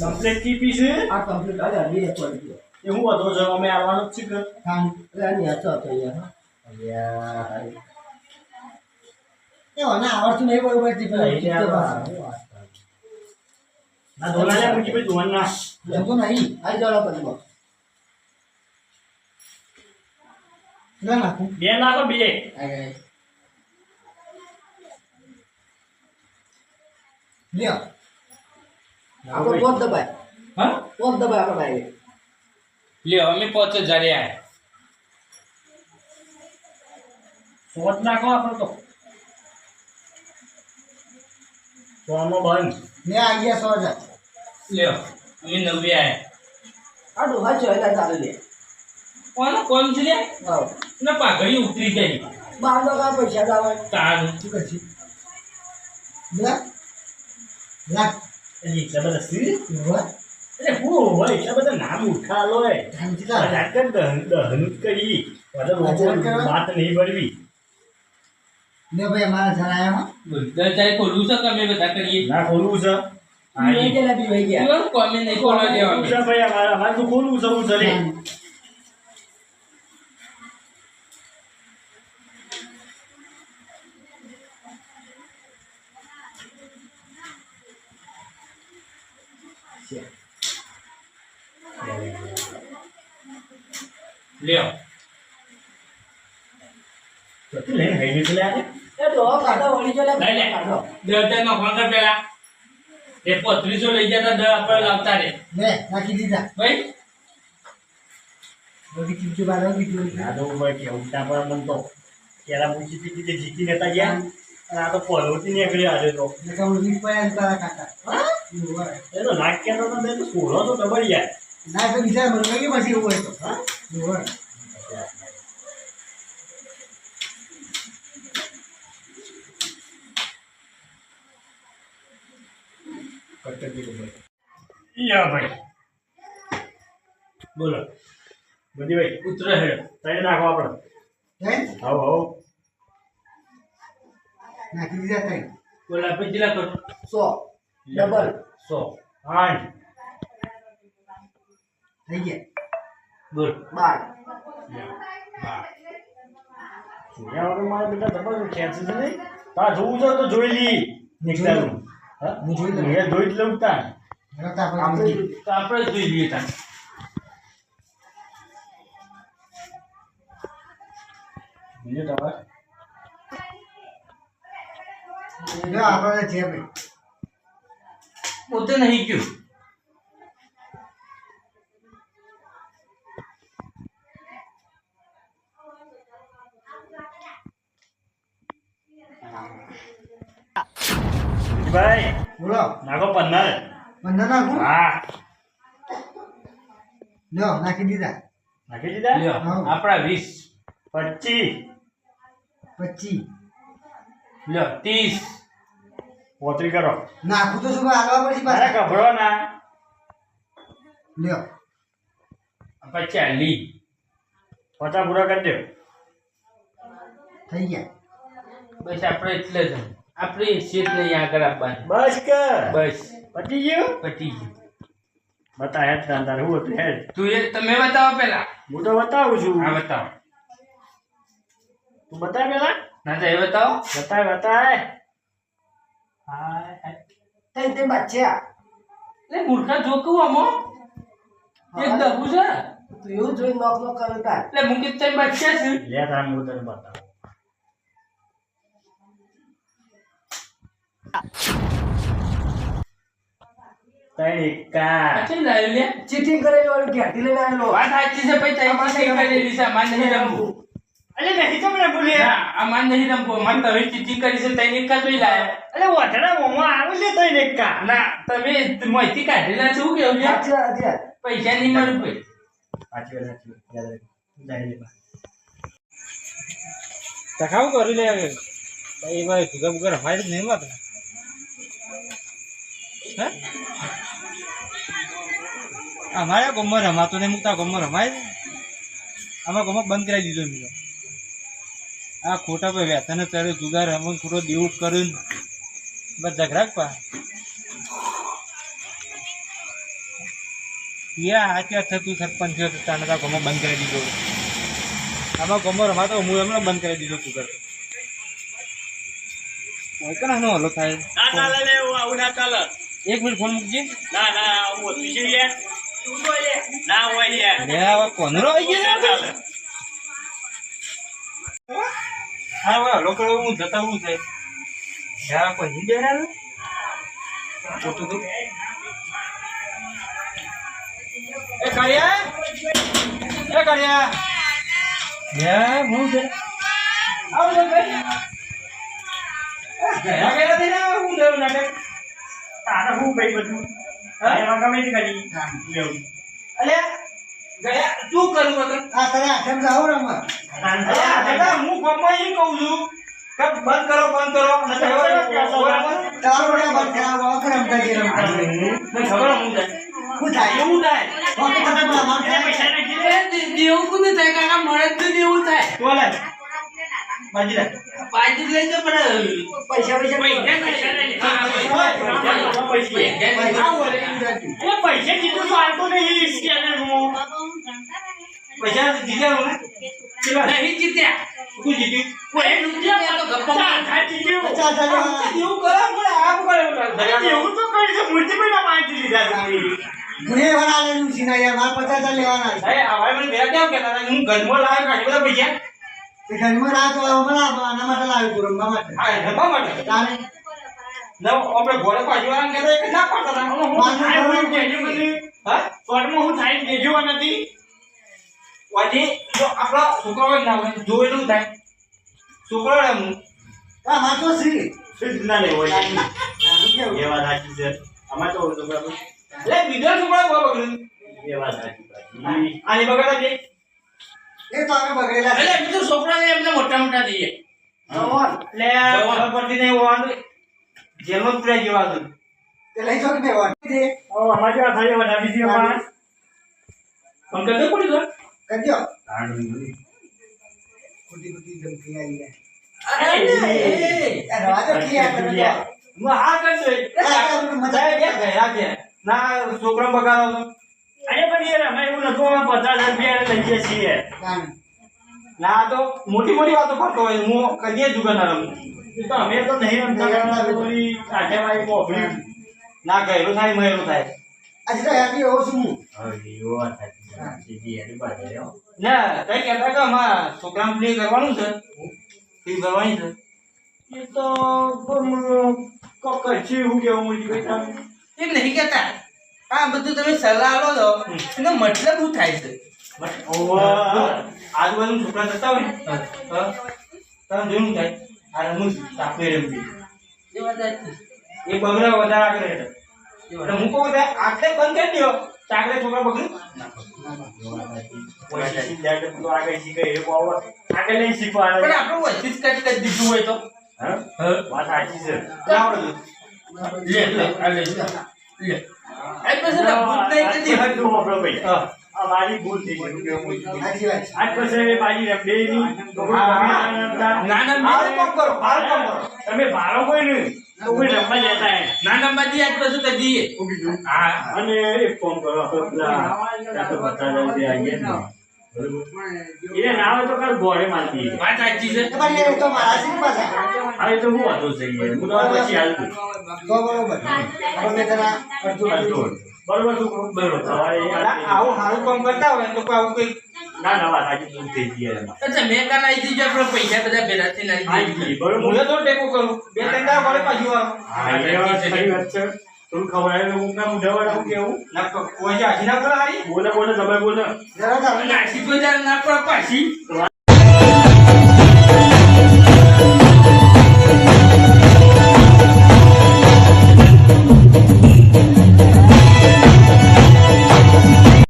Complete ચીપી છે? આ complete અરે બે પડી ગયો એ હું વધો જો અમે આવવાનું જ છે કે કામ રાની હતો હતો યાર યાર એ ઓના આવડતું નહીં બરોબરથી ના આ ના મૂકી ભાઈ ધોવાનું ના. એમ તો નહીં આ જાવ પછી ના નાખું. બે નાખો બે. લ્યો. આપણો પોત દબાય. હા? પોત દબાય આપણે ભાઈ લ્યો અમે પાંચ હજાર પોત નાખો આપણે તો. સોમાં બંધ મેં આ ગયા સો હજાર. લ્યો અમે નવે આયા. આ ડોહા છ હજાર ચાલુ લે. કોનો કોણ છે લે? હા. ના પાઘડી ઉતરી ગઈ. બાર નો કા પૈસા દાવા તાન શું કરશી લાખ લાખ એટલે બધા સી એટલે હું હોય એટલા બધા નામ ઉઠા લોય શાંતિ દહન દહન કરી? વાત નહીં ભરવી ને ભાઈ અમારા હો બધા ચાય ખોલું છે તમે બધા કરીએ ના ખોલવું છે નહીં ખોલવા દેવા ખોલવું છે ભાઈ અમારા અમારે તો ખોલવું છે હું ચલે લ્યો. જતું લઈને હઈ નીકળે આજે? એ ડોહો કાઢો વળી જો લે. લઈ લે. હજાર નો ફોન કર પેલા. એ પોત્રીસો લઈ જતા દસ આપણે લાવતા રે. લે નાખી દીધા. ભાઈ? બધી ચીમચી બાર કીધું આ તો ભાઈ કેવું ત્યાં પર મન તો. પેલા પૂછી હતી કે જીતી નતા ગયા? અને આ તો પલોટી નીકળી આજે તો. ને કાકા. હા તો સોળો તો ડબલ યાર. ના તો બીજા કે પછી એવું હોય તો. હા? ભાઈ. બોલો. બધી ભાઈ ઉતરે હેડ તઈ નાખો આપણે હે? હાવ હાવ નાખી દીધા કઈ બોલા પછી કરો? સો. ડબલ સો. આઠ. થઈ ગયા. બોલ. બાર. બાર. જોયા વગર મારે બેટા ડબલ ખેંચે છે નહીં તા જોવું છે તો જોઈ લી નીકળ્યાનું હા? હું જોઈ લઉં. એ જોઈ જ લઉં તાર. આપણે જોઈ લઈએ તાર. બીજું તમારે આપણે છે ભાઈ. પોતે નહીં ગયું. ભાઈ બોલો. નાખો પંદર પંદર નાખું? હા. લ્યો નાખી દીધા. નાખી દીધા? લ્યો. આપણા વીસ. પચીસ. પચીસ. લ્યો ત્રીસ. પોતરી કરો. નાખું તો શું હાલવા પડશે અરે પાછા? ગભરો ના. લ્યો. પછી ચાલી પોતા પૂરા કરી દો. થઈ ગયા. બસ આપણે એટલે જ. આપણે સીટ નહીં આગળ આપવાની. બસ કર. બસ. પતી ગયું? પતી ગયું. બતા હેડ તારે હું હતું હેડ. તું એ તમે બતાવો પેલા. હું તો બતાવું છું. હા બતાવો. તું બતાય પેલા? ના તો એ બતાવો. બતાય બતાય. હા થઈ તે બચ્યા એટલે મૂર્ખા જોકું અમો એક દબુ છે. તું એવું જોઈ નોક નોક કરે તાર. એટલે મુકેશ તઈ બચ્યા છે. લે તાર હું તને બતાવ. એકા પછી લાવ્યો લે? ચીટિંગ કરેલી વાળું ઘેરથી લઈને આવેલો. વાત સાચી છે પછી તઈ ચીટિંગ કરેલી છે માન નહીં રમવું. અલે નહીં તમને બોલે આ માન નહીં રમવું મન તમે ચીટિંગ કરી છે તઈ નિકા જોઈ લાયા. અલે વઢડા મોમાં આવે લે તઈ નિકા ના તમે માહિતી કાઢેલા છે શું કેવું લે સાચી વાત, પૈસા નહીં મળે કોઈ. સાચી વાત સાચી વાત. યાદ રાખ જાય લે બા તખાવ કરી લે એ ભાઈ ભૂગા ભૂગા રમાય જ નહીં મત હે? અમારા ગમમાં રમાતો નહીં મૂકતા ગમમાં રમાય અમારા ગમમાં બંધ કરાવી દીધો મેં તો. આ ખોટા પર વેતન ચડે જુગાર રમણ ખોટો દેવું કર્યું બસ ઝઘરાક પા યા હાચ્યા થતું સરપંચ થયો તો તાને તો ગમો બંધ કરી દીધો? આમાં ગમો રમાતો હું એમને બંધ કરી દીધો તું કરતો કના નો હલો થાય? ના ચાલે લે એવું આવું ના ચાલે. એક મિનિટ ફોન મૂકજે. ના ના આવું હોતું છે યાર. ના હોય યાર. લે હવે કોનરો આવી ગયો હા લોકો હું જતા હું થાય. યા કોઈ હિંદે ના ખોટું તું. એ કરિયા એ કરિયા યા હું છે? આવું તો ભાઈ. ગયા ગયા થઈને હું દેવ નાટક? તારે હું ભાઈ બધું? હા? એમાં ગમે તે કરી. લેવું. અલ્યા ગયા? તું કરું વગર? આ તને આઠમ જાઓ અલ્યા દાદા હું ગમે એમ કહું છું. કે બંધ કરો બંધ કરો? બરાબર? તારો બધા બંધ કરાવો અકરમ કરી રમતા મને ખબર હું થાય. શું થાય? એવું થાય? વખત તમે પેલા માર થાય પૈસા દેવું કોને થાય? કાકા મળે જ નહીં થાય. તો બાજી લે બાજુ લઈ તો પણ પૈસા પૈસા પૈસા પૈસા લઈ લે. હા, પૈસા. પૈસા. આવું લે. એટલે પૈસા કીધું તો હાલતો નહીં સ્કેનરમાં. પૈસા જીત્યા કેટલા નહીં જીત્યા. તું જીત્યું? કોઈ રૂપિયા તો ગપ્પા થાય જીત્યું. પચાસ હજાર. એવું કરે મને આમ કરે. એવું તો કરી છે. મૂર્તિ લીધા છે ને યાર મારે પચાસ હજાર લેવાના છે. અરે મને મેં કેમ કહેતા હતા કે હું ઘરમાં લાવ્યો કાઢી બધા પૈસા? ઘરમાં રાત હોય હમણાં આના માટે લાવ્યું તું રમવા માટે. હા ધમા માટે? તારે? આપણે ઘોડે પાછું કહેતા એક ના પાડતા હતા. હું થાય હા? શોર્ટમાં હું થાય કહેજો નથી. વાજી જો આપણા છોકરાઓ ના હોય જોયેલું થાય. છોકરો હું. હા માતો શ્રી. શુદ્ધ ના લેવો હોય. એ વાત સાચી છે. આમાં તો બરાબર. એટલે બીજો છોકરો બહુ બગડ્યું. એ વાત સાચી. આની બગડા દે. એ તો અમે બગડેલા છે. એટલે તો છોકરાને એમને મોટા મોટા દઈએ. એટલે ખબર નહીં વાંધો જેલમાં પૂરા લઈ કે થાય બીજી પણ પડી ગયો કરજો. ખોટી ખોટી ધમકી આવી. અરે રવા દો કે યાર તમે તો. હું હા કરજો મજા બે ગયા છે ના છોકરો બગાડો અરે પણ યાર, અમે એવું નતું, અમે પચાસ રૂપિયા લઈએ છીએ. ના તો મોટી મોટી વાતો કરતો હોય હું કદીએ જુગાર ના રમું તો અમે તો નહીં રમતા, પેલી કાઠિયાવાડી કોફળી. ના ગયેલું થાય મહેલું થાય આજે હોઉં છું. હું. ના કઈ કહેતા કે અમારા છોકરાને પ્લે કરવાનું છે. પ્લે કરવાની છે. એ તો પણ છે એવું કેવું એ નહીં કહેતા. આ બધું તમે સલાહ આલો છો એનો મતલબ શું થાય છે. આજુબાજુ છોકરા જતા હોય ને. તમે જોયું થાય? આ રમું છું તાપે રમતી. એ બગડે વધારે આગળ એટલે હું કહું કે આટલે બંધ કરી દો ચાકરે છોકરા પેલો આગળ શીખે એ બહુ આગળ નહીં શીખવાડે. પણ આપણું વચ્ચે જ કદી કદી દીધું હોય તો હા? હા. વાત સાચી છે લે લે આ લે લે આ પછી ભૂત નહીં કદી આ આપણો ભાઈ. હા આ મારી ભૂલ થઈ ગઈ. આજ પછી હા. ના. નાના હારું કામ કરો હારું કામ કરો તમે ભારો કોઈ નહીં બરોબર? બરોબર. આવું સારું કામ કરતા હોય તો આવું કઈ ના ના વાત સાચી ભૂલ થઈ ગઈ એમાં. અચ્છા મેં કાલ આવી દીધું આપણે પૈસા બધા ભેગા થઈને આવી આઈ બરોબર. હું તો ટેકો કરું. બે ત્રણ દાડા પાછું આવું. હા, એ વાત વાત છે. થોડું ખવડાવે હું હું? કેવું? ના તો કોઈ હાજી ના કરે હારી. બોલે બોલે તમે બોલે. જરા કોઈ ના પડે પાછી.